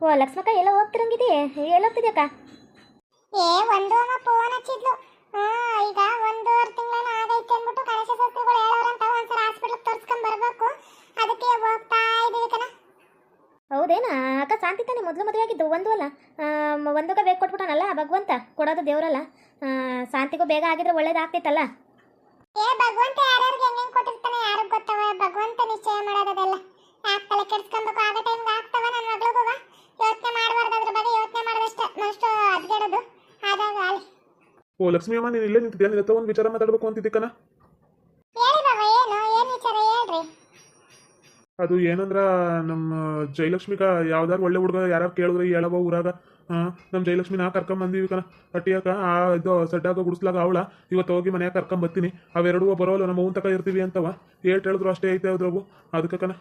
ಓ ಲಕ್ಷ್ಮಕ್ಕ ಎಲ್ಲ ಹೋಗ್ತಿರಂಗಿದೆ? ಎಲ್ಲ ಹೋಗ್ತಿದ್ಯಕ್ಕ ಏ ಒಂದು ಅಮ್ಮ ಫೋನ್ ಹಚ್ಚಿದ್ಲು. ಹಾ ಈಗ ಒಂದೂವರೆ ತಿಂಗಳ ಆಗೈತೆ ಅಂದ್ಬಿಟ್ಟು ಗಣೇಶ ಶಾಸ್ತ್ರಿಗಳು ಹೇಳೋರಂತ ಒಂದ್ಸಲ ಹಾಸ್ಪಿಟ್ಲ್ ತೋರಿಸ್ಕೊಂಡ್ ಬರ್ಬೇಕು. ಅದಕ್ಕೆ ಹೋಗ್ತಾ ಇದೀವಿ ಕಣ. ಹೌದೇನಾ? ಅಕ್ಕ ಶಾಂತಿ ತಾನೆ ಮೊದಲು ಮದುವೆ ಆಗಿದ್ದು ಒಂದು ಅಲ್ಲ. ಒಂದುಗ ಒಂದಕ್ಕೆ ಬೇಗ ಕೊಟ್ಬಿಟ್ಟಾನಲ್ಲ ಭಗವಂತ ಕೊಡೋದು ದೇವರಲ್ಲ. ಶಾಂತಿಗೂ ಬೇಗ ಆಗಿದ್ರೆ ಒಳ್ಳೇದಾಗ್ತಿತ್ತಲ್ಲ ಏ ಭಗವಂತ ಯಾರ್ಯಾರಿಗೆ ಹೆಂಗ್ ಕೊಟ್ಟಿರ್ತಾನೆ ಯಾರಿಗೆ ಗೊತ್ತವ? ಭಗವಂತ ನಿಶ್ಚಯ ಮಾಡೋದದೆಲ್ಲ ಯಾಕೆ ತಲೆ ಕೆಡ್ಸ್ಕೊಬೇಕು? ಆಗ ಟೈಮ್ಗೆ ಆಗ್ತವ ನನ್ನ ಮಗಳಿಗೂ ಯೋಚನೆ ಮಾಡಬಾರ್ದು ಅದ್ರ ಬಗ್ಗೆ ಯೋಚನೆ ಮಾಡಿದಷ್ಟೇ. ನಷ್ಟು ಅದ್ಗೆಡೋದು. ಆದಾಗ ಅಲ್ಲಿ. ಓ ಲಕ್ಷ್ಮಿ ಅಮ್ಮ ನೀನು ಇಲ್ಲೇ ನಿಂತಿದ್ಯಾ? ನಿನ್ನ ಒಂದು ವಿಚಾರ ಮಾತಾಡ್ಬೇಕು ಅಂತಿದ್ದಕ್ಕನ ಹೇಳಿ ಬಾಬಾ ಏನು? ಏನು ವಿಚಾರ? ಹೇಳ್ರಿ. ಅದು ಏನಂದ್ರ ನಮ್ಮ ಜಯಲಕ್ಷ್ಮಿಗ ಯಾವ್ದಾರು ಒಳ್ಳೆ ಹುಡುಗ ಯಾರು ಕೇಳಿದ್ರೆ ಹೇಳಬ ಊರಾಗ ನಮ್ಮ ನಾ ಕರ್ಕೊಂಡ್ ಬಂದೀವಿ ಕಣ. ಅಟ್ಟಿಯಾಕ ಆ ಇದು ಸಡ್ಡಾಗ ಗುಡಿಸ್ಲಾಗ ಅವಳ. ಇವತ್ತು ಹೋಗಿ ಮನ್ಯಾಗ ಕರ್ಕೊಂಡ್ ಬರ್ತೀನಿ. ಅವೆರಡು ಬರೋಲ್ಲ, ನಮ್ಮ ಅವ್ನ ತಕ ಇರ್ತೀವಿ ಅಂತವ. ಏಟ್ ಹೇಳಿದ್ರು ಅಷ್ಟೇ ಐತೆ ಅದ್ರಾಗು. ಅದಕ್ಕೆ ಕಣ.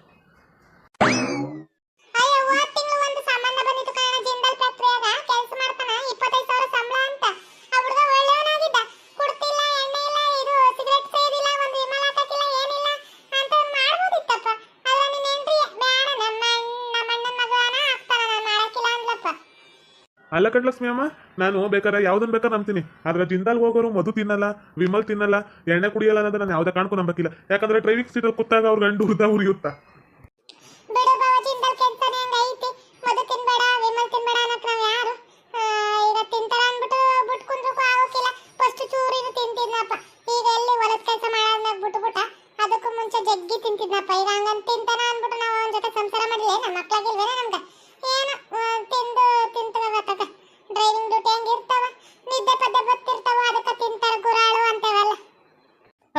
ಅಲ್ಲ ಕಟ್ಲಕ್ಷ್ಮಿ ಅಮ್ಮ, ನಾನು ಬೇಕಾದ್ರೆ ಯಾವ್ದನ್ ಬೇಕಾದ್ರೆ ನಂಬ್ತೀನಿ. ಆದ್ರೆ ಜಿಂದಾಲ್ ಹೋಗೋರು ಮಧು ತಿನ್ನಲ್ಲ, ವಿಮಲ್ ತಿನ್ನಲ್ಲ, ಎಣ್ಣೆ ಕುಡಿಯಲ್ಲ ಅನ್ನೋದು ನಾನು ಯಾವ್ದೇ ಕಾಣ್ಕೊ ನಂಬಕ್ಕಿಲ್ಲ ಯಾಕಂದ್ರೆ ಡ್ರೈವಿಂಗ್ ಸೀಟಲ್ಲಿ ಕೂತಾಗ ಅವ್ರ ಗಂಡು ಹುರಿದ ಉರಿಯುತ್ತಾ.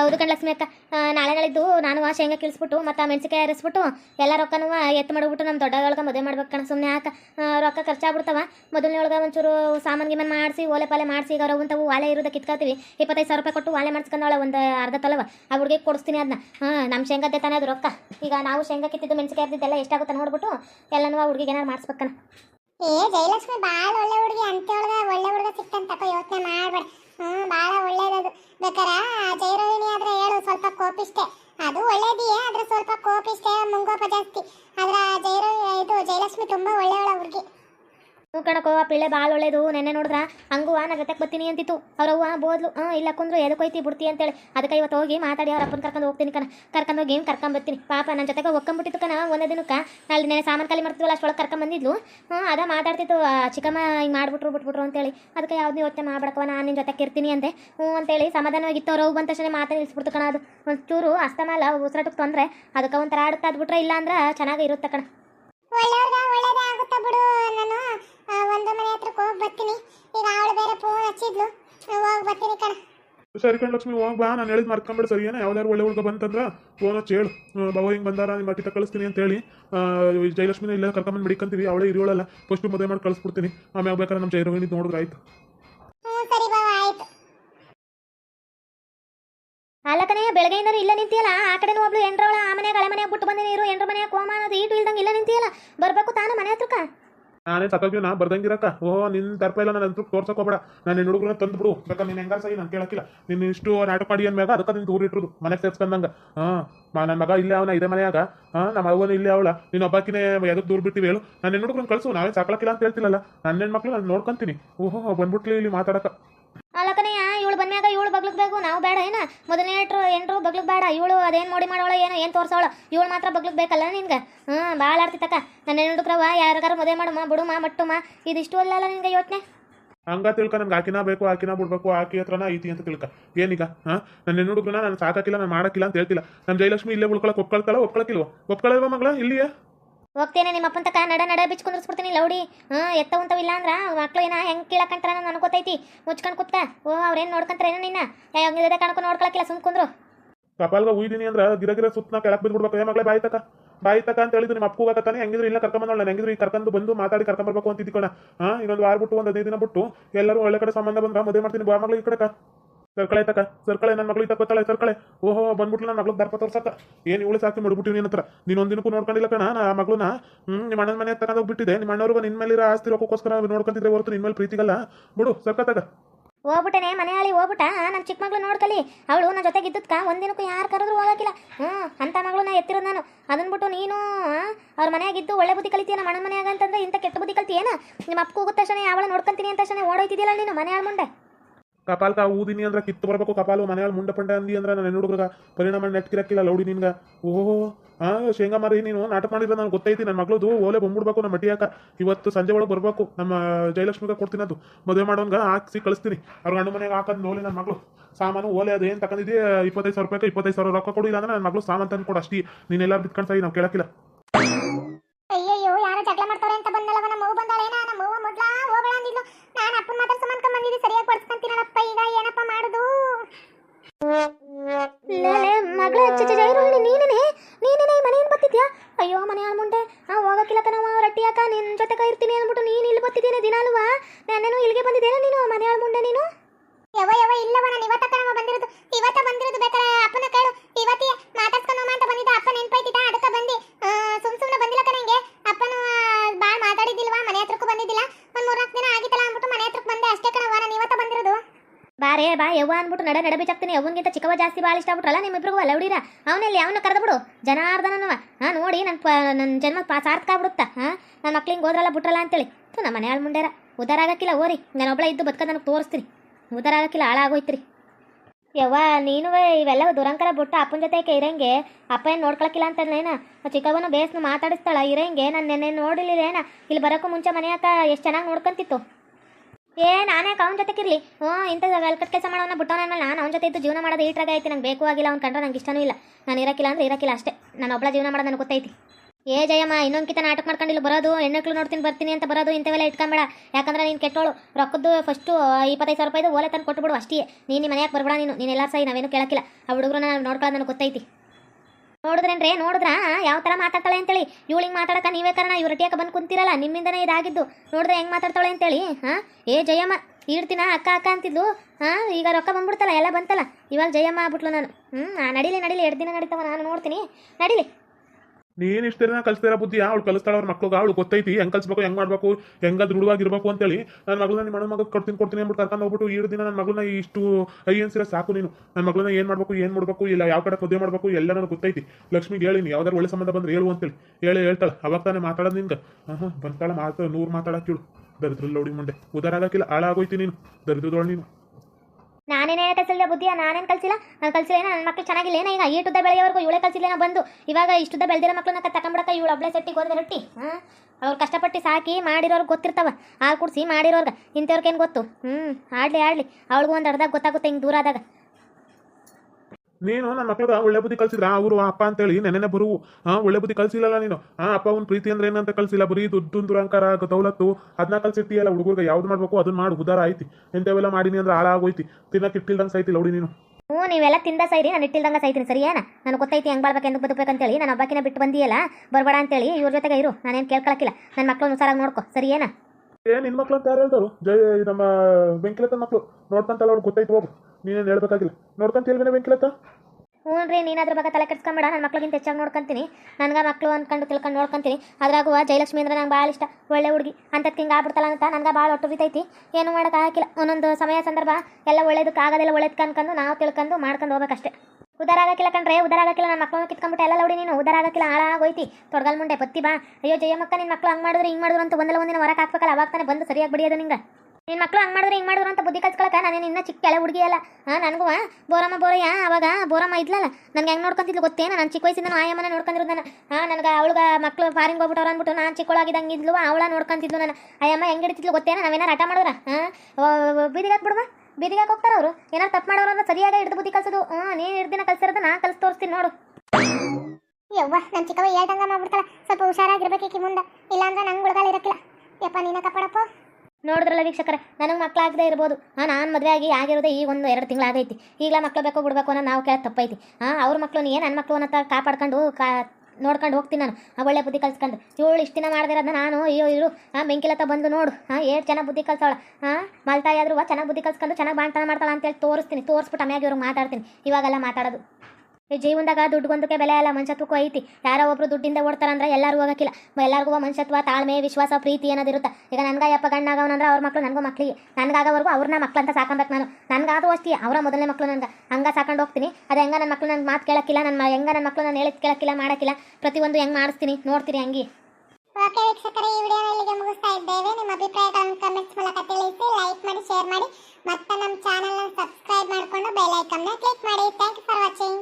ಹೌದು ಕಣ್ ಲಕ್ಷ್ಮಿ ಅಕ್ಕ ನಾಳೆ ನಾಳಿದ್ದು ನಾನು ಆ ಶೇಂಗಾ ಕಿಳಿಸ್ಬಿಟ್ಟು ಮತ್ತು ಮೆಣಸಿಕಾಯಿ ಹರಿಸ್ಬಿಟ್ಟು ಎಲ್ಲ ರೊಕ್ಕನೂ ಎತ್ತು ಮಾಡ್ಬಿಟ್ಟು ನಮ್ಮ ದೊಡ್ಡದೊಳಗೆ ಮದುವೆ ಮಾಡ್ಬೇಕು ಕಣ ಸುಮ್ಮನೆ ಹಾಕ ರೊಕ್ಕ ಖರ್ಚಾಗ್ಬಿಡ್ತಾವ. ಮೊದಲನೇ ಒಳಗೆ ಒಂಚೂರು ಸಾಮಾನು ಗಿಮನ್ ಮಾಡಿಸಿ, ಓಲೆ ಪಾಲೆ ಮಾಡಿಸಿ, ಈಗ ಅವಂತವು ವಾಲೆ ಇರೋದಕ್ಕೆ ಕಿತ್ಕೊತೀವಿ ಇಪ್ಪತ್ತೈದು ಸಾವಿರ ರೂಪಾಯಿ ಕೊಟ್ಟು ವಾಲೆ ಮಾಡಿಸ್ಕೊಂಡವಳೆ ಒಂದು ಅರ್ಧ ತಲವ. ಆ ಹುಡುಗಿಗೆ ಕೊಡಿಸ್ತೀನಿ ಅದನ್ನ ಹಾಂ ನಮ್ಮ ಶೇಂಗದ್ದೆ ತಾನೇ ಅದು ರೊಕ್ಕ. ಈಗ ನಾವು ಶೇಂಗಾ ಕಿತ್ತಿದ್ದು ಮೆಣಸಿಕಾಯಿ ಹರಿದಿದ್ದೆಲ್ಲ ಎಷ್ಟಾಗುತ್ತೆ ನೋಡ್ಬಿಟ್ಟು ಎಲ್ಲನೂ ಆ ಹುಡುಗಿಗೆ ಏನಾರು ಮಾಡಿಸ್ಬೇಕನ ಏ, ಜಯಲಕ್ಷ್ಮಿ ಭಾಳ ಒಳ್ಳೆ ಹುಡುಗಿ. ಅಂತ ಒಳ್ಳೆ ಹುಡುಗ ಸಿಕ್ತಂತಪ್ಪ. ಯೋಚನೆ ಮಾಡ್ಬೇಡ. ಹ್ಮ್ ಬಹಳ ಒಳ್ಳೇದದು. ಬೇಕಾರ ಜೈರೋಹಿಣಿ ಆದ್ರೆ ಹೇಳು, ಸ್ವಲ್ಪ ಕೋಪಿಷ್ಟೆ. ಅದು ಒಳ್ಳೇದಿಯೇ, ಆದ್ರೆ ಸ್ವಲ್ಪ ಕೋಪಿಷ್ಟೆ, ಮುಂಗೋಪ ಜಾಸ್ತಿ. ಆದ್ರ ಜೈರೋ, ಇದು ಜಯಲಕ್ಷ್ಮಿ ತುಂಬಾ ಒಳ್ಳೆಯವಳ ಹುಡುಗಿ ಹ್ಞೂ ಕಣಕೋ ಆ ಪಿಳ್ಳೆ ಭಾಳ ಒಳ್ಳೇದು. ನೆನ್ನೆ ನೋಡಿದ್ರ, ಹಂಗೂ ನಾ ಜೊತೆಗೆ ಬರ್ತೀನಿ ಅಂತಿತ್ತು. ಅವ್ರವ್ವ ಬೋದ್ಲು, ಹಾಂ, ಇಲ್ಲ ಕುಂದ್ರು ಎದಕ್ಕೆ ಹೋಯ್ತಿ ಬಿಡ್ತಿ ಅಂತೇಳಿ. ಅದಕ್ಕೆ ಇವತ್ತು ಹೋಗಿ ಮಾತಾಡಿ, ಅವ್ರ ಅಪ್ಪನ ಕರ್ಕೊಂಡು ಹೋಗ್ತೀನಿ ಕಣ. ಕರ್ಕೊಂಡು ಹೋಗಿ ಕರ್ಕೊಂಡು ಬರ್ತೀನಿ. ಪಾಪ ನನ್ನ ಜೊತೆಗೆ ಒಕ್ಕಂಬಿಟ್ಟಿತ್ತು ಕಣ ಒಂದೇ ದಿನಕ್ಕೆ. ನಾಳೆ ನೆನೆ ಸಾಮಾನು ಖಾಲಿ ಮಾಡ್ತಿದ್ವಲ್ಲ, ಅಷ್ಟೊಳಗೆ ಕರ್ಕೊಂಬಂದಿದ್ಲು ಹ್ಞೂ, ಅದ ಮಾತಾಡ್ತಿತ್ತು ಚಿಕ್ಕಮ್ಮ ಹಿಂಗೆ ಮಾಡಿಬಿಟ್ರು, ಬಿಟ್ಬಿಟ್ರು ಅಂತೇಳಿ. ಅದಕ್ಕೆ ಯಾವ್ದು ಯೋಚನೆ ಮಾಡ್ಬೇಕವ ನಾನು ನಿನ್ನ ಜೊತೆಗೆ ಇರ್ತೀನಿ ಅಂದೆ. ಹ್ಞೂ ಅಂತೇಳಿ ಸಮಾಧಾನವಾಗಿತ್ತು ಅವ್ರು ಬಂದ ತಕ್ಷಣ ಮಾತು ನಿಲ್ಸ್ಬಿಡ್ತು ಕಣ ಅದು. ಒಂಚೂರು ಅಸ್ತಮಲ್ಲ ಉಸಿರಾಟಕ್ಕೆ ತೊಂದರೆ. ಅದಕ್ಕೆ ಒಂಥರ ಆಡುತ್ತಾ ಅದು ಬಿಟ್ರೆ ಇಲ್ಲ ಅಂದ್ರೆ ಚೆನ್ನಾಗಿ ಇರುತ್ತೆ ಕಣ. ಒಂದು ಮನೆ ಹತ್ರಕ್ಕೆ ಹೋಗಿ ಬರ್ತೀನಿ. ಈಗ ಅವಳು ಬೇರೆ ಫೋನ್ ಹಚ್ಚಿದ್ಲು. ಹೋಗಿ ಬರ್ತೀನಿ ಕಣ. ಸರಿ ಕಣ ಲಕ್ಷ್ಮಿ ಹೋಗ್ ಬಾ. ನಾನು ಹೇಳಿದ್ ಮರ್ಕೊಂಬಿಡಿ ಸರಿ ಏನೋ ಯಾವ್ದಾರು ಒಳ್ಳೆ ಹುಡುಗ ಬಂತಂದ್ರೆ ಫೋನ್ ಹಚ್ಚಿ ಹೇಳು. ಬಾವ ಹಿಂಗೆ ಬಂದಾರ ನಿಮ್ಮ ಅಟ್ಟಿ ಕಳಿಸ್ತೀನಿ ಅಂತ ಹೇಳಿ. ಜಯಲಕ್ಷ್ಮಿನ ಇಲ್ಲ ಕರ್ಕೊಂಬಂದು ಮಡಿಕಂತೀವಿ ಅವಳೇ ಇರೋಳಲ್ಲ ಫಸ್ಟ್ ಮದುವೆ ಮಾಡಿ ಕಳಿಸ್ಬಿಡ್ತೀನಿ. ಆಮೇಲೆ ಬೇಕಾದ್ರೆ ನಮ್ಮ ಜಯರೋಹಿಣಿ ನೋಡಿದ್ರೆ ಆಯ್ತು. ಸರಿ ಬಾವ ಆಯ್ತು. ಅಲ್ಲಕನೇ ಬೆಳಗ್ಗೆಯಿಂದ ಇಲ್ಲ ನಿಂತಿಯಲ್ಲ? ಆ ಕಡೆನೂ ಒಬ್ಳು ಎಂಡ್ರವಳ ಆ ಮನೆ ಹಳೆ ಮನೆಗೆ ಬಿಟ್ಟು ಬಂದಿನಿ ಇರು ಎಂಡ್ರ ಮನೆಯಾಗ ಕೋಮ ಅನ್ನೋದು ಈಟು ಇಲ್ದಂಗೆ ಇಲ್ಲ ನಿಂತಿಯಲ್ಲ? ಬರಬೇಕು ತಾನು ಮನೆ ಹತ್ರಕ್ಕ? ನಾನೇ ಸತ್ತೋಗ್ಯೂ ನಾ ಬರ್ದಂಗಿರಕ್ಕ ಓ ನಿನ್ ತರ್ಪ ಇಲ್ಲ ನನ್ನ ಅಂತೂ ತೋರ್ಸಕ್ ಹೋಗ್ಬೇಡ. ನಾನು ನಿನ್ನ ಹುಡುಗರನ್ನ ತಂದು ಬಿಡು. ಬೇಕಾದ್ರೆ ನೀನು ಹೆಂಗಾರ ಸಹಿ, ನಾನು ಕೇಳಕ್ಕಿಲ್ಲ. ನಿನ್ನ ಇಷ್ಟು ನಾಟಕ ಮಾಡಿ ಅಂದ್ಮ್ಯಾಗ ಅದಕ್ಕ ನಿನ್ ದೂರ ಇಟ್ಟರು ಮನೆಗೆ ಸೇರ್ಸ್ಕಂದಂಗ ಹಾಂ ನನ್ನ ಮಗ ಇಲ್ಲೇ ಅವನ ಇದೇ ಮನೆಯಾಗ. ಹಾಂ, ನಮ್ಮ ಅವ್ವನ ಇಲ್ಲೇ ಅವಳ. ನೀನು ಒಬ್ಬಾಕಿನೇ ಎದಕ್ಕೆ ದೂರ ಬಿಟ್ಟಿವಿ ಹೇಳು. ನಾನು ಹೆಣ್ಣು ಹುಡುಗರನ್ನ ಕಳಿಸು. ನಾವೇ ಸಾಕಲಕ್ಕಿಲ್ಲ ಅಂತ ಹೇಳ್ತಿಲ್ಲಲ್ಲ. ನನ್ನ ಹೆಣ್ಮಕ್ಳು, ನಾನು ನೋಡ್ಕೊಂತೀನಿ. ಓಹೋ, ಬಂದ್ಬಿಟ್ಲಿ ಇಲ್ಲಿ ಮಾತಾಡಕ ಅಲ್ಲಕನೆಯ ಇವಳು ಬಂದ್ಮ್ಯಾಗ ಇವಳು ಬಗ್ಲಕ್ ಬೇಕು ನಾವು ಬೇಡ, ಏನ? ಮೊದಲನೇ ಎಂಟ್ರು ಎಂಟ್ರು ಬಗ್ಲಕ್ ಬೇಡ. ಇವಳು ಅದೇನು ಮೋಡಿ ಮಾಡೋಳ, ಏನೋ, ಏನು ತೋರ್ಸೋಳ ಇವಳು ಮಾತ್ರ ಬಗ್ಲಕ್ ಬೇಕಲ್ಲ ನಿನ್ಗೆ? ಹ್ಞೂ ಭಾಳ ಆಡ್ತಿತ್ತಕ್ಕ ನನ್ನ ಹೆಣ್ಣುಡ್ರವ ಯಾರಿಗಾರ ಮದುವೆ ಮಾಡುಮ, ಬಿಡುಮ, ಮಟ್ಟುಮ? ಇದಿಷ್ಟು ಅಲ್ಲ ನಿನ್ಗೆ ಯೋಚನೆ? ಹಂಗ ತಿಳ್ಕ ನನ್ಗೆ ಆಕಿನ ಬೇಕು, ಆಕಿನ ಬಿಡ್ಬೇಕು, ಆಕಿ ಹತ್ರನ ಐತಿ ಅಂತ ತಿಳ್ಕ. ಏನೀಗ, ಹಾಂ? ನನ್ನ ಹುಡುಗರನ್ನ ನಾನು ಸಾಕಾಕಿಲ್ಲ, ನಾನು ಮಾಡಕ್ಕಿಲ್ಲ ಅಂತ ಹೇಳ್ತಿಲ್ಲ. ನಮ್ಮ ಜಯಲಕ್ಷ್ಮಿ ಇಲ್ಲೇ ಉಳ್ಕೊಳಕ್ ಒಪ್ಕೊಳ್ತಾಳ, ಒಪ್ಕೊಳಕಿಲ್ವ? ಒಪ್ಕೊಳ್ಳಲ್ವ ಮಗಳ, ಇಲ್ಲಿಯೇ? ಹೋಗ್ತೇನೆ, ನಿಮ್ಮ ಅಪ್ಪನ ನಡ ನಡ ಬಿಚ್ಚು ಕುಂದ್ರಿಸ್ಬಿಡ್ತೀನಿ, ಲೌಡಿ. ಹಾಂ ಎತ್ತವಂತವ ಇಲ್ಲ ಅಂದ್ರೆ ಮಕ್ಳು ಏನ ಹೆಂಗೆ ಕೀಳಕ್ಕಂತಾರ ನಾನು ಅನ್ಕೋತೈತಿ ಮುಚ್ಕೊಂಡು ಕುತ್ತ ಓ, ಅವ್ರೇನು ನೋಡ್ಕೊಂತಾರೇನೋ ನಿನ್ನ. ಹೆಂಗಿದೆ ಕಣ್ಕೊಂಡು ನೋಡ್ಕೊಳಕ್ಕಿಲ್ಲ ಸುಮ್ ಕುಂದ್ರು. ಕಪಾಲ್ಗ ಉಯ್ದೀನಿ ಅಂದ್ರೆ ಗಿರ ಗಿರ ಸುತ್ತ ಕೆಳಕ್ ಬಿದ್ಬಿಡ್ಬೇಕು. ಏ ಮಗಳೇ, ಬಾಯಿ ತಕ. ಬಾಯಿ ತಕ ಅಂತ ಹೇಳಿದ್ರು ನಿಮ್ಮ ತಾನೆ ಹೆಂಗಿದ್ರು ಇಲ್ಲ ಕರ್ಕೊಂಡ್ ನಾನು ಹೆಂಗಿದ್ರು ಈ ಕರ್ಕೊಂಡು ಬಂದು ಮಾತಾಡಿ ಕರ್ಕೊಂಡ್ ಬರ್ಬೇಕು ಅಂತ ಇದ್ದಿಕೋಣ ಹಾ ಇನ್ನೊಂದು ವಾರ ಬಿಟ್ಟು ಒಂದು ಹದಿನೈದು ದಿನ ಬಿಟ್ಟು ಎಲ್ಲರೂ ಒಳ್ಳೆ ಕಡೆ ಸಂಬಂಧ ಬಂದ್ರ ಮದುವೆ ಮಾಡ್ತೀನಿ. ಬಾ ಮಗಳು, ಈ ಕಡೆಕ ಸರ್ಕಳೆ ತಕ, ಸರ್ಕಳೆ, ನನ್ನ ಮಗಳು ಇತ್ತ ಗೊತ್ತಾಳೆ ಸರ್ಕಳೆ. ಓಹೋ, ಬಂದ್ಬಿಟ್ಲು ನನ್ನ ಮಗಳಿಗೆ ದರ್ಪ ತೋರ್ಸಕ್ಕ ಏನು ಇವಳು ಸಾಕಿ ಮುಡ್ಬಿಟ್ಟಿವಿ ನಿನ್ನ ಹತ್ರ? ನೀನು ಒಂದಿನಕ್ಕೂ ನೋಡ್ಕೊಂಡಿಲ್ಲ ಕಣ ಆ ಮಗಳನ್ನ? ಹ್ಮ್ ನಿಮ್ಮ ಅಣ್ಣನ ಮನೆ ತಗೊಂಡ್ ಹೋಗ್ಬಿಟ್ಟಿದೆ. ನಿಮ್ಮ ಅಣ್ಣವ್ರಿಗೂ ನಿನ್ ಮೇಲೆ ಇರೋ ಆಸ್ತಿ ರೊಕ್ಕಕ್ಕೋಸ್ಕರ ನೋಡ್ಕೊಂತಿದ್ರೆ ಹೊರತು ನಿನ್ ಮೇಲೆ ಪ್ರೀತಿಗಲ್ಲ. ಬಿಡು ಸರ್ಕತ್ತಾಗ ಹೋಗ್ಬಿಟ್ಟನೆ ಮನೆ ಹೋಗ್ಬಿಟ್ಟ? ನನ್ನ ಚಿಕ್ಕ ಮಗಳು ನೋಡ್ಕಲಿ. ಅವಳು ನನ್ನ ಜೊತೆಗೆ ಇದ್ದದ್ಕ ಒಂದಿನಕ್ಕೂ ಯಾರು ಕರೆದ್ರು ಹೋಗಕ್ಕಿಲ್ಲ. ಹ್ಞೂ ಅಂತ ಮಗಳು ನಾ ಎತ್ತಿರೋದು ನಾನು. ಅದನ್ಬಿಟ್ಟು ನೀನು ಅವ್ರ ಮನೆಯಾಗಿದ್ದು ಒಳ್ಳೆ ಬುದ್ಧಿ ಕಲಿತೀಯ ನಮ್ಮ ಅಣ್ಣನ ಮನೆಯಾಗ ಅಂತಂದ್ರೆ ಇಂಥ ಕೆಟ್ಟ ಬುದ್ಧಿ ಕಲಿತೀಯೇನ ನಿಮ್ಮ ಅಪ್ಪ ತಕ್ಷಣ ಯಾವಳ ನೋಡ್ಕೊಂತೀನಿ ಅಂತ ತಕ್ಷಣ ನೀನು ಮನೆ ಮುಂಡೆ ಕಪಾಲ್ ಕಾ ಊದಿನಿ ಅಂದ್ರೆ ಕಿತ್ತು ಬರ್ಬೇಕು, ಕಪಾಲು ಮನೆಯಲ್ಲಿ ಮುಂಡ ಪಂಡ ಅಂದಿ ಅಂದ್ರೆ ನನ್ನ ಹುಡುಗರ ಪರಿಣಾಮ ನೆಟ್ಕಿರಕ್ಕಿಲ್ಲ ಲೌಡಿ ನಿನ್ಗ. ಓಹೋ ಹಾ ಶೇಂಗಾ ಮಾರಿ ನೀನು ನಾಟಕ ಮಾಡಿದ್ರೆ ನನಗೆ ಗೊತ್ತೈತಿ ನನ್ನ ಮಗಳದು ಓಲೆ ಬಂದ್ಬಿಡ್ಬೇಕು ನಮ್ಮ ಮಟಿಯಾಕ ಇವತ್ತು ಸಂಜೆ ಒಳಗೆ ಬರಬೇಕು, ನಮ್ಮ ಜಯಲಕ್ಷ್ಮಿಗೆ ಕೊಡ್ತೀನಿ ಅದು. ಮದುವೆ ಮಾಡೋಂಗ ಹಾಕಿಸಿ ಕಳಿಸ್ತೀನಿ. ಅವ್ರ ಅಣ್ಣ ಮನೆಗೆ ಹಾಕೋದು ಓಲೆ ನನ್ನ ಮಗಳು. ಸಾಮಾನು ಓಲೆ ಅದು ಏನು ತಗೊಂಡಿದ್ದೆ ಇಪ್ಪತ್ತೈದು ಸಾವಿರ ರೂಪಾಯಿ ಇಪ್ಪತ್ತೈದು ಸಾವಿರ ರೊಕ್ಕ ಕೊಡಿಲ್ಲ ಅಂದ್ರೆ ನನ್ನ ಮಗಳು ಸಾಮಾನು ತಂದು ಕೊಡು ಅಷ್ಟೇ. ನೀನೆಲ್ಲ ಬಿತ್ಕೊಂಡು ಸೈ ನಾವು ಕೇಳಕ್ಕಿಲ್ಲ. ಮುಂಡೆ ಆ ಹೋಗಕ್ಕಿಲ್ಲ ನಾವು ರಟ್ಟಿ ಅಕ್ಕ ನಿನ್ನ ಜೊತೆ ಇರ್ತೀನಿ ಅಂದ್ಬಿಟ್ಟು ನೀನು ಇಲ್ಲಿ ಬತ್ತಿದ್ದೀನಿ ದಿನಾಲುವ? ನಾನೇನು ಇಲ್ಲಿಗೆ ಬಂದಿದ್ದೇನೆ ನೀನು ಮನೆ ಮುಂಡೆ ನೀನು? ಯವ ಯವ ಇಲ್ಲವ ನಾನು ಇವತ್ತ ಕಣವ ಬಂದಿರೋದು. ಇವತ್ತ ಬಂದಿರೋದು ಬೇಕಾರೆ ಅಪ್ಪನ ಕೇಳು. ಇವತ್ತಿ ಮಾತಾಡ್ಸ್ಕೊಂಡು ಅಂತ ಬಂದಿದ್ದ, ಅಪ್ಪ ನೆನ್ಪೈತಿದ್ದ ಅದಕ್ಕೆ ಬಂದು ಆ, ಸುಮ್ ಸುಮ್ನೆ ಬಂದಿಲ್ಲ ಕಣ ಹಿಂಗೆ ಅಪ್ಪನು ಭಾಳ ಮಾತಾಡಿದ್ದಿಲ್ವಾ ಮನೆ ಹತ್ರಕ್ಕೂ ಬಂದಿದ್ದಿಲ್ಲ ಒಂದ್ ಮೂರ್ನಾಲ್ಕು ದಿನ ಆಗಿತ್ತಲ್ಲ ಅಂದ್ಬಿಟ್ಟು ಮನೆ ಹತ್ರಕ್ಕೆ ಬಂದೆ ಅಷ್ಟೇ ಕಣವ ನಾನು ಇವತ್ತ ಬಂದಿರೋದು ಬಾರೇ ಬಾ, ಯವ್ವ ಅಂದ್ಬಿಟ್ಟು ನಡ ನಡಬೇಕಾಗ್ತೀನಿ ಅವನಿಗಿಂತ ಚಿಕ್ಕವ ಜಾಸ್ತಿ ಭಾಳ ಇಷ್ಟ ಆಗ್ಬಿಟ್ರಲ್ಲ ನಿಮ್ಮಿಬ್ರಿಗೂ ಅಲ್ಲ ಹುಡೀರ ಅವನಲ್ಲಿ? ಅವನ ಕರೆದ್ಬಿಡು ಜನಾರ್ದನವ ಹಾಂ, ನೋಡಿ ನನ್ನ ನನ್ನ ಜನ್ಮ ಪಾ, ಸಾರ್ಥಕ ಆಗ್ಬಿಡುತ್ತಾ, ಹಾಂ? ನನ್ನ ಮಕ್ಳಿಗೆ ಹೋದ್ರಲ್ಲ ಬಿಟ್ರಲ್ಲ ಅಂತೇಳಿ. ತು ನಮ್ಮ ಮನೆ ಹಾಳು ಮುಂಡ್ಯಾರ ಉದಾರ ಆಗಕ್ಕಿಲ್ಲ, ಓರಿ. ನಾನು ಒಬ್ಳ ಇದ್ದು ಬದುಕ ನನಗೆ ತೋರಿಸ್ತೀನಿ. ಉದಾರ ಆಗಕ್ಕಿಲ್ಲ, ಹಾಳಾಗೋಯ್ತ್ರಿ. ಯವ್ವ, ನೀನು ಇವೆಲ್ಲ ದುರಂಕರ ಬಿಟ್ಟು ಅಪ್ಪನ ಜೊತೆ ಇರಂಗೆ. ಅಪ್ಪ ಏನು ನೋಡ್ಕೊಳಕ್ಕಿಲ್ಲ ಅಂತ ಏನ ಚಿಕ್ಕವನು ಬೇಸ್ನು ಮಾತಾಡಿಸ್ತಾಳ ಇರಂಗೆ. ನಾನು ನೆನ್ನೆ ನೋಡಿಲ್ಲೇನ ಇಲ್ಲಿ ಬರೋಕ್ಕೂ ಮುಂಚೆ ಮನೆಯಾಕ ಎಷ್ಟು ಚೆನ್ನಾಗಿ ನೋಡ್ಕೊಂತಿತ್ತು. ಏ, ನಾನೇ ಅವನ ಜೊತೆಗಿರ್ಲಿ ಹ್ಞೂ, ಇಂಥ ವೆಲ್ಕಟ್ ಕೆಲಸ ಮಾಡೋನ ಬಿಟ್ಟವನ ನಾನು ಅವನ ಜೊತೆ ಇದ್ದು ಜೀವನ ಮಾಡೋದು ಈಟ್ರಾಗ ಐತಿ. ನಂಗೆ ಬೇಕು ಆಗಿಲ್ಲ, ಅವ್ನು ಕಂಡ್ರೆ ನಂಗೆ ಇಷ್ಟನೂ ಇಲ್ಲ. ನಾನು ಇರಕ್ಕಿಲ್ಲ ಅಂದ್ರೆ ಇರಕ್ಕಿಲ್ಲ ಅಷ್ಟೇ. ನಾನು ಒಬ್ಳ ಜೀವನ ಮಾಡೋದು ನನಗೆ ಗೊತ್ತೈತಿ. ಏ, ಜಯಮ್ಮ, ಇನ್ನೊಂದ್ಕಿತ ನಾಟಕ ಮಾಡ್ಕೊಂಡಿಲ್ಲ ಬರೋದು ಹೆಣ್ಮಕ್ಳು ನೋಡ್ತೀನಿ, ಬರ್ತೀನಿ ಅಂತ ಬರೋದು, ಇಂಥವೆಲ್ಲ ಇಟ್ಕೊಂಬೇಡ. ಯಾಕಂದ್ರೆ ನೀನು ಕೆಟ್ಟೋಳು. ರೊಕ್ಕದ್ದು ಫಸ್ಟು ಇಪ್ಪತ್ತೈದು ಸಾವಿರ ರೂಪಾಯಿದು ಓಲೆ ತಂದು ಕೊಟ್ಟುಬಿಡು ಅಷ್ಟೇ ನೀನು ಮನೆಯಾಗ ಬರ್ಬೇಡ ನೀನು. ನೀನು ಎಲ್ಲ ಸೈ ನಾವೇನು ಕೇಳಕ್ಕಿಲ್ಲ. ಆ ಹುಡುಗರನ್ನ ನಾನು ನೋಡ್ಕೊಳ್ಳೋದು ನನಗೆ ಗೊತ್ತೈತಿ. ನೋಡಿದ್ರೇನ್ರಿ? ನೋಡಿದ್ರ? ಯಾವ ಥರ ಮಾತಾಡ್ತಾಳೆ ಅಂತೇಳಿ. ಇವಳಿಗೆ ಮಾತಾಡಕ ನೀವೇ ಕಾರಣ. ಇವ್ರ ಟೇಕ ಬಂದು ಕುಂತಿರಲ್ಲ, ನಿಮ್ಮಿಂದನೇ ಇದಾಗಿದ್ದು. ನೋಡಿದ್ರೆ ಹೆಂಗೆ ಮಾತಾಡ್ತಾಳೆ ಅಂತೇಳಿ, ಹಾಂ? ಏ, ಜಯಮ್ಮ ಇಡ್ತೀನ ಅಕ್ಕ ಅಕ್ಕ ಅಂತಿದ್ಲು? ಹಾಂ? ಈಗ ರೊಕ್ಕ ಬಂದ್ಬಿಡ್ತಲ್ಲ, ಎಲ್ಲ ಬಂತಲ್ಲ? ಇವಾಗ ಜಯಮ್ಮ ಆಗ್ಬಿಟ್ಲು ನಾನು. ಹ್ಞೂ ನಡೀಲಿ ನಡೀಲಿ, ಎರಡು ದಿನ ನಡೀತಾವ, ನಾನು ನೋಡ್ತೀನಿ. ನಡಿಲಿ ನೀನ್ ಇಷ್ಟ ದಿನ ಕಲಿಸ್ತಾರ ಬುದ್ಧಿ? ಅವ್ಳು ಕಲಿಸ್ತಾಳ ಅವ್ರ ಮಕ್ಳಿಗೆ? ಅವಳು ಗೊತ್ತೈತಿ? ಹೆಂಗ್ ಕಲ್ಸ್ಬೇಕು? ಹೆಂಗ್ ಮಾಡ್ಬೇಕು? ಹೆಂಗ ದೃಢವಾಗಿರ್ಬೇಕು ಅಂತೇಳಿ ನನ್ನ ಮಗಳನ್ನ ನಿಮ್ಮ ಮಗ ಕೊಡ್ತೀನಿ ಕೊಡ್ತೀನಿ ಅಂದ್ಬಿಟ್ಟು ಕರ್ಕೊಂಡು ಹೋಗ್ಬಿಟ್ಟು ಈ ದಿನ ನನ್ನ ಮಗಳನ್ನ ಇಷ್ಟು ಐ ಅನ್ಸಿರ ಸಾಕು ನೀನು. ನನ್ನ ಮಗಳನ್ನ ಏನ್ ಮಾಡ್ಬೇಕು ಏನ್ ಮಾಡ್ಬೇಕು, ಇಲ್ಲ ಯಾವ ಕಡೆ ಮದುವೆ ಮಾಡ್ಬೇಕು ಎಲ್ಲ ನನಗೆ ಗೊತ್ತೈತಿ. ಲಕ್ಷ್ಮಿಗೆ ಹೇಳಿನಿ, ಯಾವ್ದಾರು ಒಳ್ಳೆ ಸಂಬಂಧ ಬಂದ್ರೆ ಹೇಳು ಅಂತೇಳಿ. ಹೇಳಿ, ಹೇಳ್ತಾಳೆ. ಅವಾಗ ತಾನೇ ಮಾತಾಡೋದು ನಿಂಗೆ ಹಾಂ ಬಂತಾಳ ಮಾತಾಡ ನೂರು ಮಾತಾಡಕ್ಕೇಳು ದರಿದ್ರಲ್ಲಿ ಲೌಡಿ ಮುಂಡೆ ಉದಾರ ಆಗಕ್ಕಿಲ್ಲ, ಹಾಳಾಗೋಯ್ತಿ ನೀನು. ದರಿದ್ರದೊಳ ನೀನು. ನಾನೇನೇ ಕಲ್ಸಿಲ್ಲ ಬುದ್ಧಿಯ, ನಾನೇನು ಕಲ್ಸಿಲ್ಲ? ನಾನು ಕಲ್ಸಿಲ್ಲ ನನ್ನ ಮಕ್ಳು ಚೆನ್ನಾಗಿಲ್ಲ, ಏನೋ? ಈಗ ಈಟುದ್ದ ಬೆಳೆಯವರೆಗೂ ಇವಳೆ ಕಲ್ಸಿಲ್ಲ ಬಂದು? ಇವಾಗ ಇಷ್ಟುದ್ದ ಬೆಳೆದಿರೋ ಮಕ್ಕಳನ್ನ ತಕೊಂಬಿಡಕ ಇವಳು ಒಬ್ಳೆ ಸೆಟ್ಟಿಗೆ ಹೋದ್ರೆ ರೊಟ್ಟಿ, ಹಾಂ? ಅವ್ರು ಕಷ್ಟಪಟ್ಟು ಸಾಕಿ ಮಾಡಿರೋರ್ಗೆ ಗೊತ್ತಿರ್ತಾವ, ಹಾಲು ಕುಡಿಸಿ ಮಾಡಿರೋರ್ಗೆ ಇಂಥವ್ರಿಗೇನು ಗೊತ್ತು? ಹ್ಞೂ ಆಡಲಿ ಆಡಲಿ ಅವಳಿಗೂ ಒಂದು ಅರ್ಧ ಗೊತ್ತಾಗುತ್ತೆ, ಹಿಂಗೆ ದೂರ ಆದಾಗ ನೀನು ನನ್ನ ಮಕ್ಕಳ ಒಳ್ಳೆ ಬುದ್ಧಿ ಕಲ್ಸಿದ್ರ? ಅವರು ಅಪ್ಪ ಅಂತೇಳಿ ನೆನೆನೆ ಬರುವು ಹಾ ಒಳ್ಳೆ ಬುದ್ಧಿ ಕಲ್ಸಿಲ್ಲಲ್ಲ ನೀನು? ಆ ಅಪ್ಪ ಅವ್ನ ಪ್ರೀತಿ ಅಂದ್ರೆ ಏನಂತ ಕಲ್ಸಿಲ್ಲ ಬರೀ ದುಡ್ಡು ದುರಂಕಾರ ದೌಲತ್ತು ಅದನ್ನ ಕಲ್ಸಿರ್ತೀಯಲ್ಲ ಹುಡುಗರಿಗೆ ಯಾವ್ದು ಮಾಡ್ಬೇಕು ಅದನ್ನ ಮಾಡು ಉದಾರ ಐತಿ ಎಂಥವೆಲ್ಲ ಮಾಡಿನಿ ಅಂದ್ರೆ ಹಾಳಾಗೋಯ್ತಿ ತಿನ್ನಕ್ಕೆ ಇಟ್ಟಿಲ್ದಂಗೆ ಸೈತಿ ಲೌಡಿ ನೀನು. ಹ್ಞೂ ನೀವೆಲ್ಲ ತಿಂದ ಸೈರಿ ನಾನು ಇಟ್ಟಿಲ್ದಂಗೆ ಸೈತೀನಿ ಸರಿಯೇನ? ನನಗೆ ಗೊತ್ತೈತಿ ಹೆಂಗ್ ಬಾಳ್ಬೇಕು ಎಂದು ಬದುಕಬೇಕಂತೇಳಿ ನಾನು ಒಬ್ಬಾಕಿನ ಬಿಟ್ಟು ಬಂದಿಯಲ್ಲ ಬರಬೇಡ ಅಂತೇಳಿ ಇವ್ರ ಜೊತೆಗೆ ಇರು ನಾನೇನು ಕೇಳ್ಕೊಳಕ್ಕಿಲ್ಲ. ನನ್ನ ಮಕ್ಕಳನ್ನ ಹುಷಾರಾಗಿ ನೋಡ್ಕೊ ಏನ ಏ ನಿನ್ ಮಕ್ಳು ಅಂತ ಯಾರು ಹೇಳ್ತಾರು ಜೈ ನಮ್ಮ ವೆಂಕಲತನ ಮಕ್ಕಳು ನೋಡ್ಕೊಂತಲ್ಲ ಅವ್ರಿಗೆ ಗೊತ್ತೈತಿ ಹೋಗು. ನೀನೇನು ಹೇಳ್ಬೇಕಾಗಿಲ್ಲ? ನೋಡ್ಕೊಂತ ಹೇಳ್ಬೇನೆ ವೆಂಕಲತ ಹ್ಞೂ ರೀ ನೀನು ಅದ್ರ ಬಗ್ಗೆ ತಲೆ ಕೆಡ್ಸ್ಕೊಂಬೇಡ ನನ್ನ ಮಕ್ಳಿಗಿಂತ ಹೆಚ್ಚಾಗಿ ನೋಡ್ಕೊಂತೀನಿ. ನನಗೆ ಮಕ್ಕಳು ಅಂದ್ಕೊಂಡು ತಿಳ್ಕೊಂಡು ನೋಡ್ಕೊಂತೀನಿ. ಅದ್ರಾಗುವ ಜಯಲಕ್ಷ್ಮಿ ಅಂದ್ರೆ ನಂಗೆ ಭಾಳ ಇಷ್ಟ. ಒಳ್ಳೆ ಹುಡುಗಿ. ಅಂತ ಹಿಂಗೆ ಆಗ್ಬಿಡ್ತಲ್ಲ ಅಂತ ನನಗೆ ಭಾಳ ಒಟ್ಟು ಬಿತ್ತೈತಿ ಏನು ಮಾಡೋಕೆ ಹಾಕಿಲ್ಲ ಒಂದೊಂದು ಸಮಯ ಸಂದರ್ಭ, ಎಲ್ಲ ಒಳ್ಳೇದಕ್ಕೆ ಆಗೋದೆಲ್ಲ ಒಳ್ಳೇದಕ್ಕೆ ಅನ್ಕೊಂಡು ನಾವು ತಿಳ್ಕೊಂಡು ಮಾಡ್ಕೊಂಡು ಹೋಗ್ಬೇಕಷ್ಟೇ. ಉದಾರ ಆಗಕ್ಕಿಲ್ಲ ಕಣ್ರೆ, ಉದಾರ ಆಗಕ್ಕಿಲ್ಲ. ನನ್ನ ಮಕ್ಕಳನ್ನ ಕಿತ್ಕೊಂಡ್ಬಿಟ್ಟು ಎಲ್ಲ ನೋಡಿ ನೀನು. ಉದಾರ ಆಗಕ್ಕಿಲ್ಲ ಆಗೋಯ್ತಿ ತೊಡಗಲ್ ಮುಂಡೆ, ಬತ್ತಿ ಬಾ. ಅಯ್ಯೋ ಜಯಮ್ಮಕ್ಕ ನಿನ್ನ ಮಕ್ಕಳು ಹಂಗೆ ಮಾಡಿದ್ರೆ, ಹಿಂಗೆ ಮಾಡಿದ್ರು ಅಂತ ಒಂದಲ್ಲ ಒಂದಿನ ಹೊರಕ್ಕೆ ಹಾಕ್ಬೇಕಲ್ಲ. ಅವಾಗ ತಾನೇ ಬಂದು ಸರಿಯಾಗಿ ಬಿಡಿಯೋದು ನಿಂಗೆ. ನಿನ್ನ ಮಕ್ಕಳು ಹಂಗೆ ಮಾಡಿದ್ರೆ, ಹಿಂಗೆ ಮಾಡಿದ್ರು ಅಂತ ಬುದ್ಧಿ ಕಲ್ಸ್ಕೊಳಕ ನಾನು ಇನ್ನ ಚಿಕ್ಕ ಕೆಳ ಹುಡುಗಿ ಅಲ್ಲ. ಹಾಂ ನನಗೂ ಬೋರಮ್ಮ, ಬೋರಯ್ಯ, ಅವಾಗ ಬೋರಮ್ಮ ಇದ್ಲಲ್ಲ, ನನಗೆ ಹೆಂಗೆ ನೋಡ್ಕೊಂತಿದ್ಲು ಗೊತ್ತೇನ? ನಾನು ಚಿಕ್ಕ ವಯಸ್ಸಿಂದ ಆಯಮ್ಮನ ನೋಡ್ಕೊಂಡಿರೋದು ನಾನು ಹಾಂ ನನಗೆ ಅವಳಿಗೆ ಮಕ್ಕಳು ಫಾರಿಂಗ್ ಹೋಗ್ಬಿಟ್ಟವ್ರು ಅಂದ್ಬಿಟ್ಟು ನಾನು ಚಿಕ್ಕೊಳಗಿದ್ದಂಗೆ ಇದ್ಲು ಅವಳ ನೋಡ್ಕೊಂತಿದ್ಲು ನಾನು ಅಯ್ಯಮ್ಮ ಹೆಂಗೆ ಹಿಡಿತಿದ್ಲು ಗೊತ್ತೇನ? ನಾವೇನಾರು ಹಠ ಮಾಡಿದ್ರ? ಹಾಂ ಬೀದಿಗೆ ಹಾಕ್ಬಿಡುವ ಬೀದಿಗೆ ಹೋಗ್ತಾರ ಅವರು? ಏನಾರು ತಪ್ಪು ಮಾಡೋರು ಅಂದ್ರೆ ಸರಿಯಾಗಿ ಹಿಡಿದು ಬುದ್ಧಿ ಕಲ್ಸೋದು. ಹಾಂ ನೀನು ಹಿಡ್ದಿನ ಕಲ್ಸಿರೋದು ನಾನು ಕಲ್ಸಿ ತೋರಿಸ್ತೀನಿ ನೋಡು. ಯವ್ವ ನನ್ನ ಚಿಕ್ಕವ ಹೇಳ್ದಂಗ ಮಾಡ್ಬಿಡ್ತಾಳ. ಸ್ವಲ್ಪ ಹುಷಾರಾಗಿರ್ಬೇಕಿ ಮುಂದೆ. ಇಲ್ಲಾಂದ್ರೆ ನಂಗೆ ಗುಳಗಾಲ ಇರಕ್ಕಿಲ್ಲ. ಯಪ್ಪ, ನೀನ ಕಾಪಾಡಪ್ಪ. ನೋಡಿದ್ರಲ್ಲ ವೀಕ್ಷಕರ, ನನಗೆ ಮಕ್ಕಳಾಗದೇ ಇರ್ಬೋದು. ಹಾಂ ನಾನು ಮದುವೆ ಆಗಿ ಆಗಿರೋದೇ ಈ ಒಂದು ಎರಡು ತಿಂಗಳಾಗೈತಿ ಈಗಲೇ ಮಕ್ಕಳು ಬೇಕು ಬಿಡಬೇಕು ಅನ್ನೋ ನಾವು ಕೇಳೋದು ತಪ್ಪೈತಿ. ಹಾಂ ಅವ್ರ ಮಕ್ಕಳು ಏನು ನನ್ನ ಮಕ್ಕಳು ಅನ್ನೋ ಕಾಪಾಡ್ಕೊಂಡು ಕಾ, ನೋಡ್ಕೊಂಡು ಹೋಗ್ತೀನಿ ನಾನು. ಆ, ಒಳ್ಳೆ ಬುದ್ಧಿ ಕಲ್ಸ್ಕೊಂಡು. ಇವಳು ಇಷ್ಟು ದಿನ ಮಾಡ್ದಿರೋದನ್ನ ನಾನು, ಅಯ್ಯೋ ಇರು ಆ ಬೆಂಕಿಲತ್ತ ಬಂದು ನೋಡು. ಹಾಂ ಏಳು ಚೆನ್ನಾಗಿ ಬುದ್ಧಿ ಕಲ್ಸೋಳ ಹಾಂ ಮಲ್ತಾಯಿ ಆದ್ರೂ ಚೆನ್ನಾಗಿ ಬುದ್ಧಿ ಕಲ್ಸ್ಕೊಂಡು ಚೆನ್ನಾಗಿ ಬಾಣ್ತನ ಮಾಡ್ತಾಳ ಅಂತೇಳಿ ತೋರಿಸ್ತೀನಿ. ತೋರಿಸ್ಬಿಟ್ಟು ಆಮ್ಯಾಗ ಇವ್ರಿಗೆ ಮಾತಾಡ್ತೀನಿ. ಇವಾಗೆಲ್ಲ ಮಾತಾಡೋದು. ಈ ಜೀವನದಾಗ ದುಡ್ಡುಗೊಂದಕ್ಕೆ ಬೆಲೆ ಅಲ್ಲ, ಮನುಷ್ಯತ್ವಕ್ಕೂ ಐತಿ. ಯಾರೋ ಒಬ್ರು ದುಡ್ಡಿಂದ ಓಡ್ತಾರ ಅಂದ್ರೆ ಎಲ್ಲರೂ ಹೋಗಕ್ಕಿಲ್ಲ. ಎಲ್ಲರಿಗೂ ಮನುಷ್ಯತ್ವ, ತಾಳ್ಮೆ, ವಿಶ್ವಾಸ, ಪ್ರೀತಿ ಅನ್ನೋದಿರುತ್ತೆ. ಈಗ ನನ್ಗ ಯಪ್ಪ ಗಣ್ಣಾಗವನಂದ್ರೆ ಅವ್ರ ಮಕ್ಳು ನನಗೂ ಮಕ್ಳಿಗೆ. ನನ್ಗಾಗವರೆಗೂ ಅವ್ರನ್ನ ಮಕ್ಳು ಅಂತ ಸಾಕಬೇಕು ನಾನು. ನನ್ಗಾದ್ರೂ ಅಷ್ಟೇ, ಅವರ ಮೊದಲನೇ ಮಕ್ಳು ನನಗೆ ಹಂಗ ಸಾಕೊಂಡು ಹೋಗ್ತೀನಿ. ಅದು ಹೆಂಗ ನನ್ನ ಮಕ್ಳು ನನ್ನ ಮಾತು ಕೇಳಕ್ಕಿಲ್ಲ ನನ್ನ ಹೆಂಗ ನನ್ನ ಮಕ್ಳು ನಾನು ಹೇಳಿದ್ ಕೇಳಕ್ಕಿಲ್ಲ, ಮಾಡಕ್ಕಿಲ್ಲ. ಪ್ರತಿಯೊಂದು ಹೆಂಗ್ ಮಾಡಿಸ್ತೀನಿ ನೋಡ್ತೀನಿ ಹಂಗೆ. ಓಕೆ ವೀಕ್ಷಕರೇ, ಈ ವಿಡಿಯೋ ಇಲ್ಲಿಗೆ ಮುಗಿಸ್ತಾ ಇದ್ದೇವೆ. ನಿಮ್ಮ ಅಭಿಪ್ರಾಯಗಳನ್ನು ಕಮೆಂಟ್ಸ್ ಮೂಲಕ ತಿಳಿಸಿ ಲೈಕ್ ಮಾಡಿ ಶೇರ್ ಮಾಡಿ. ಮತ್ತೆ ನಮ್ಮ ಚಾನಲ್ನ ಸಬ್ಸ್ಕ್ರೈಬ್ ಮಾಡಿಕೊಂಡು ಬೆಲ್ ಐಕನ್ನ ಕ್ಲಿಕ್ ಮಾಡಿ. Thank you for watching